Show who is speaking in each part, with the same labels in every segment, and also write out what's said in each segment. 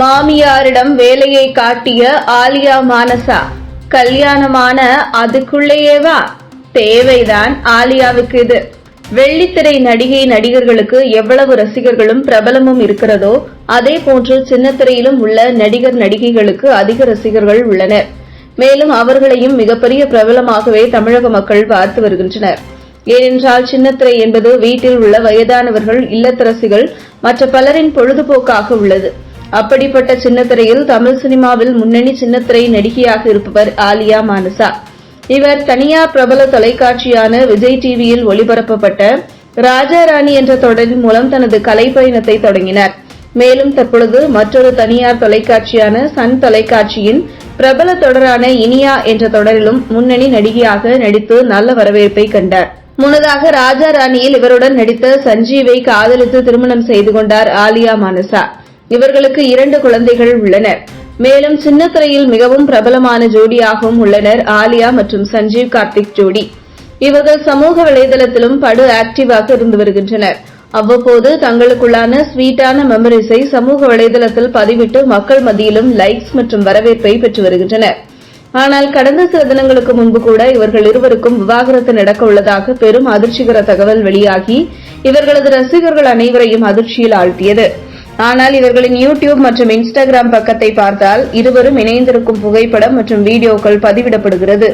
Speaker 1: மாமியாரிடம் வேலையை காட்டிய ஆலியா மானசா கல்யாணமான அதுக்குள்ளேயேவா தேவைதான் ஆலியாவுக்கு இது. வெள்ளித்திரை நடிகை நடிகர்களுக்கு எவ்வளவு ரசிகர்களும் பிரபலமும் இருக்கிறதோ அதே போன்று சின்னத்திரையிலும் உள்ள நடிகர் நடிகைகளுக்கு அதிக ரசிகர்கள் உள்ளனர். மேலும் அவர்களையும் மிகப்பெரிய பிரபலமாகவே தமிழக மக்கள் பார்த்து வருகின்றனர். ஏனென்றால் சின்னத்திரை என்பது வீட்டில் உள்ள வயதானவர்கள் இல்லத்தரசிகள் மற்ற பலரின் பொழுதுபோக்காக உள்ளது. அப்படிப்பட்ட சின்னத்திரையில் தமிழ் சினிமாவில் முன்னணி சின்னத்திரை நடிகையாக இருப்பவர் ஆலியா மானசா. இவர் தனியார் பிரபல தொலைக்காட்சியான விஜய் டிவியில் ஒளிபரப்பப்பட்ட ராஜாராணி என்ற தொடரின் மூலம் தனது கலை பயணத்தை தொடங்கினார். மேலும் தற்பொழுது மற்றொரு தனியார் தொலைக்காட்சியான சன் தொலைக்காட்சியின் பிரபல தொடரான இனியா என்ற தொடரிலும் முன்னணி நடிகையாக நடித்து நல்ல வரவேற்பை கண்டார். முன்னதாக ராஜா ராணியில் இவருடன் நடித்த சஞ்சீவை காதலித்து திருமணம் செய்து கொண்டார் ஆலியா மானசா. இவர்களுக்கு இரண்டு குழந்தைகள் உள்ளனர் மேலும் சின்னத்திரையில் மிகவும் பிரபலமான ஜோடியாகவும் உள்ளனர் ஆலியா மற்றும் சஞ்சீவ் கார்த்திக் ஜோடி. இவர்கள் சமூக வலைதளத்திலும் படு ஆக்டிவாக இருந்து வருகின்றனர். அவ்வப்போது தங்களுக்குள்ளான ஸ்வீட்டான மெமரிஸை சமூக வலைதளத்தில் பதிவிட்டு மக்கள் மத்தியிலும் லைக்ஸ் மற்றும் வரவேற்பை பெற்று வருகின்றனர். ஆனால் கடந்த சில தினங்களுக்கு முன்பு கூட இவர்கள் இருவருக்கும் விவாகரத்து நடக்க உள்ளதாக பெரும் அதிர்ச்சிகர தகவல் வெளியாகி இவர்களது ரசிகர்கள் அனைவரையும் அதிர்ச்சியில் ஆழ்த்தியது. ஆனால் இவர்களின் யூடியூப் மற்றும் இன்ஸ்டாகிராம் பக்கத்தை பார்த்தால் இருவரும் இணைந்திருக்கும் புகைப்படம் மற்றும் வீடியோக்கள் பதிவிடப்படுகிறது.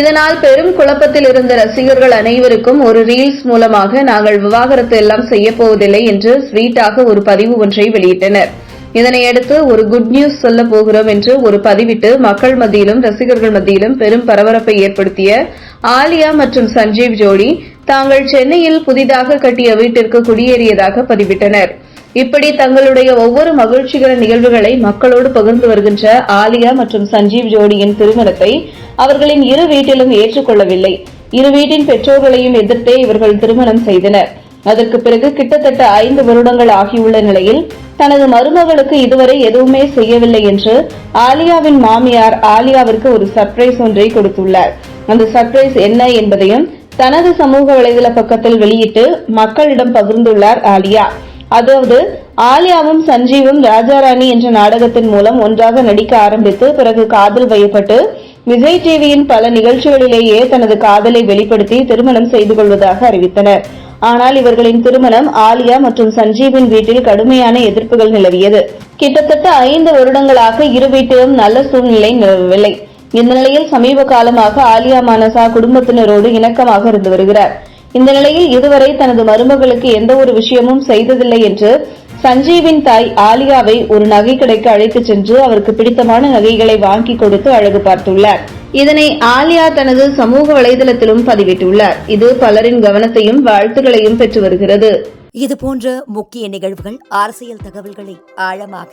Speaker 1: இதனால் பெரும் குழப்பத்தில் இருந்த ரசிகர்கள் அனைவருக்கும் ஒரு ரீல்ஸ் மூலமாக நாங்கள் விவாகரத்து எல்லாம் செய்யப்போவதில்லை என்று ஸ்வீட்டாக ஒரு பதிவு ஒன்றை வெளியிட்டனர். இதனையடுத்து ஒரு குட் நியூஸ் சொல்ல போகிறோம் என்று ஒரு பதிவிட்டு மக்கள் மத்தியிலும் ரசிகர்கள் மத்தியிலும் பெரும் பரபரப்பை ஏற்படுத்திய ஆலியா மற்றும் சஞ்சீவ் ஜோடி தாங்கள் சென்னையில் புதிதாக கட்டிய வீட்டிற்கு குடியேறியதாக பதிவிட்டனர். இப்படி தங்களுடைய ஒவ்வொரு மகிழ்ச்சிகர நிகழ்வுகளை மக்களோடு பகிர்ந்து வருகின்ற ஆலியா மற்றும் சஞ்சீவ் ஜோடியின் திருமணத்தை அவர்களின் இரு வீட்டிலும் ஏற்றுக்கொள்ளவில்லை. இரு வீட்டின் பெற்றோர்களையும் எதிர்த்தே இவர்கள் திருமணம் செய்தனர். அதற்கு பிறகு கிட்டத்தட்ட ஐந்து வருடங்கள் ஆகியுள்ள நிலையில் தனது மருமகளுக்கு இதுவரை எதுவுமே செய்யவில்லை என்று ஆலியாவின் மாமியார் ஆலியாவிற்கு ஒரு சர்ப்ரைஸ் ஒன்றை கொடுத்துள்ளார். அந்த சர்ப்ரைஸ் என்ன என்பதையும் தனது சமூக வலைதள பக்கத்தில் வெளியிட்டு மக்களிடம் பகிர்ந்துள்ளார் ஆலியா. அதாவது ஆலியாவும் சஞ்சீவும் ராஜாராணி என்ற நாடகத்தின் மூலம் ஒன்றாக நடிக்க ஆரம்பித்து பிறகு காதல் வயப்பட்டு விஜய் டிவியின் பல நிகழ்ச்சிகளிலேயே தனது காதலை வெளிப்படுத்தி திருமணம் செய்து கொள்வதாக அறிவித்தனர். ஆனால் இவர்களின் திருமணம் ஆலியா மற்றும் சஞ்சீவின் வீட்டில் கடுமையான எதிர்ப்புகள் நிலவியது. கிட்டத்தட்ட ஐந்து வருடங்களாக இரு வீட்டிலும் நல்ல சூழ்நிலை நிலவவில்லை. இந்த நிலையில் சமீப காலமாக ஆலியா மானசா குடும்பத்தினரோடு இணக்கமாக இருந்து வருகிறார். இந்த நிலையில் இதுவரை தனது மருமகளுக்கு எந்த ஒரு விஷயமும் செய்ததில்லை என்று சஞ்சீவின் தாய் ஆலியாவை ஒரு நகை கடைக்கு அழைத்துச் சென்று அவருக்கு பிடித்தமான நகைகளை வாங்கி கொடுத்து அழகு பார்த்துள்ளார். இதனை ஆலியா தனது சமூக வலைதளத்திலும் பதிவிட்டுள்ளார். இது பலரின் கவனத்தையும் வாழ்த்துக்களையும் பெற்று வருகிறது.
Speaker 2: இது போன்ற முக்கிய நிகழ்வுகள் அரசியல் தகவல்களை ஆழமாக